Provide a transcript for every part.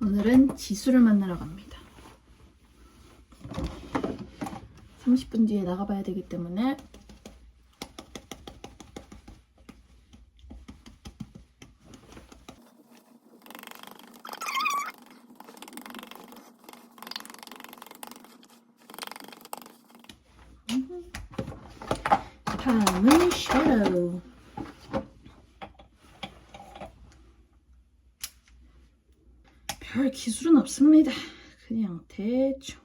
오늘은 지수를 만나러 갑니다. 30분 뒤에 나가봐야 되기 때문에 다음은 섀도우 별 기술은 없습니다. 그냥 대충.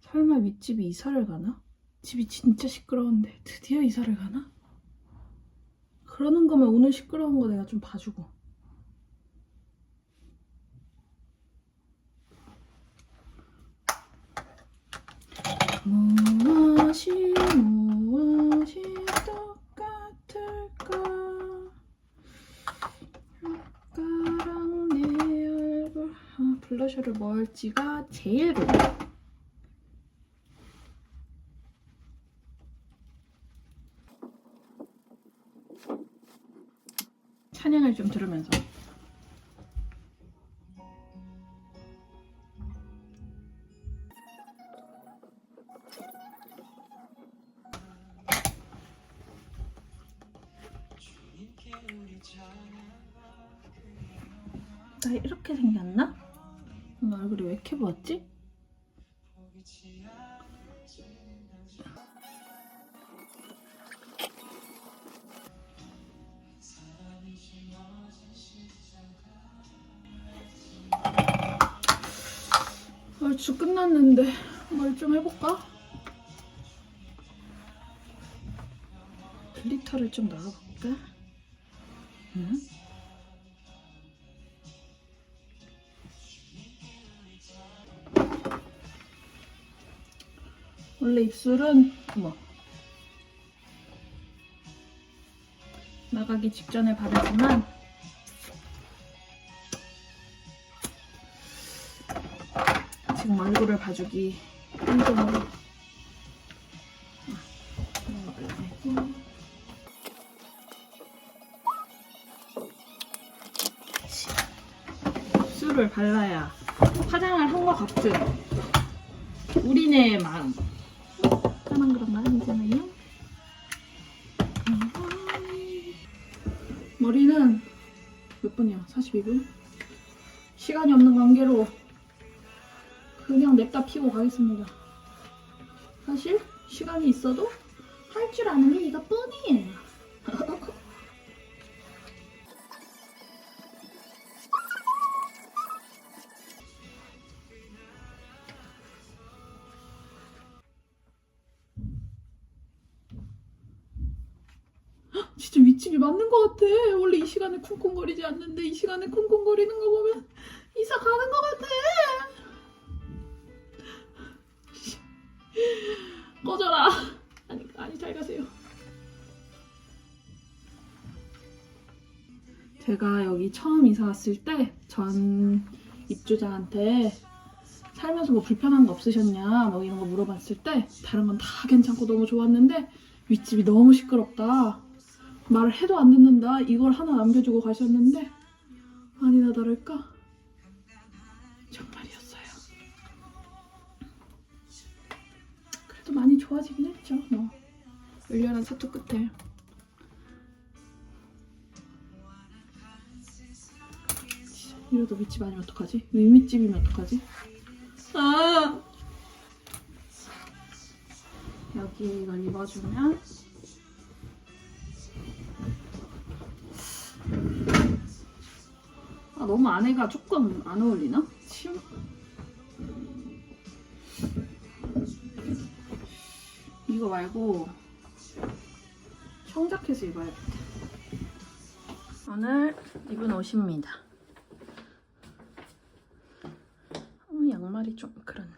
설마 윗집이 이사를 가나? 집이 진짜 시끄러운데 드디어 이사를 가나? 그러는 거면 오늘 시끄러운 거 내가 좀 봐주고. 무엇이 무엇이 똑같을까 아까랑 내 얼굴 아, 블러셔를 뭐 할지가 제일 고민 찬양을 좀 들으면서 나 이렇게 생겼나? 오늘 얼굴이 왜 이렇게 부었지? 얼추 끝났는데 뭘 좀 해볼까? 글리터를 좀 넣어볼까? 응? 원래 입술은 뭐 나가기 직전에 바르지만 지금 얼굴을 봐주기 발라내고 입술을 발라야 화장을 한 것 같은 우리네 마음 나만 그런 거 아니잖아요. 머리는 몇 분이야? 42분? 시간이 없는 관계로 그냥 냅다 피고 가겠습니다. 사실 시간이 있어도 할 줄 아는 게 이것뿐이에요. 진짜 윗집이 맞는 것 같아. 원래 이 시간에 쿵쿵거리지 않는데 이 시간에 쿵쿵거리는 거 보면 이사 가는 것 같아. 꺼져라. 아니, 아니 잘 가세요. 제가 여기 처음 이사 왔을 때 전 입주자한테 살면서 뭐 불편한 거 없으셨냐 뭐 이런 거 물어봤을 때 다른 건 다 괜찮고 너무 좋았는데 윗집이 너무 시끄럽다. 말을 해도 안 듣는다. 이걸 하나 남겨주고 가셨는데 아니나 다를까 정말이었어요. 그래도 많이 좋아지긴 했죠. 뭐 열렬한 사투 끝에 이러다 윗집 아니면 어떡하지? 윗윗집이면 어떡하지? 아 여기 이걸 입어주면 아, 너무 안에가 조금 안 어울리나? 치우? 이거 말고 청 자켓을 입어야겠다. 오늘 입은 옷입니다. 어, 양말이 좀 그렇네.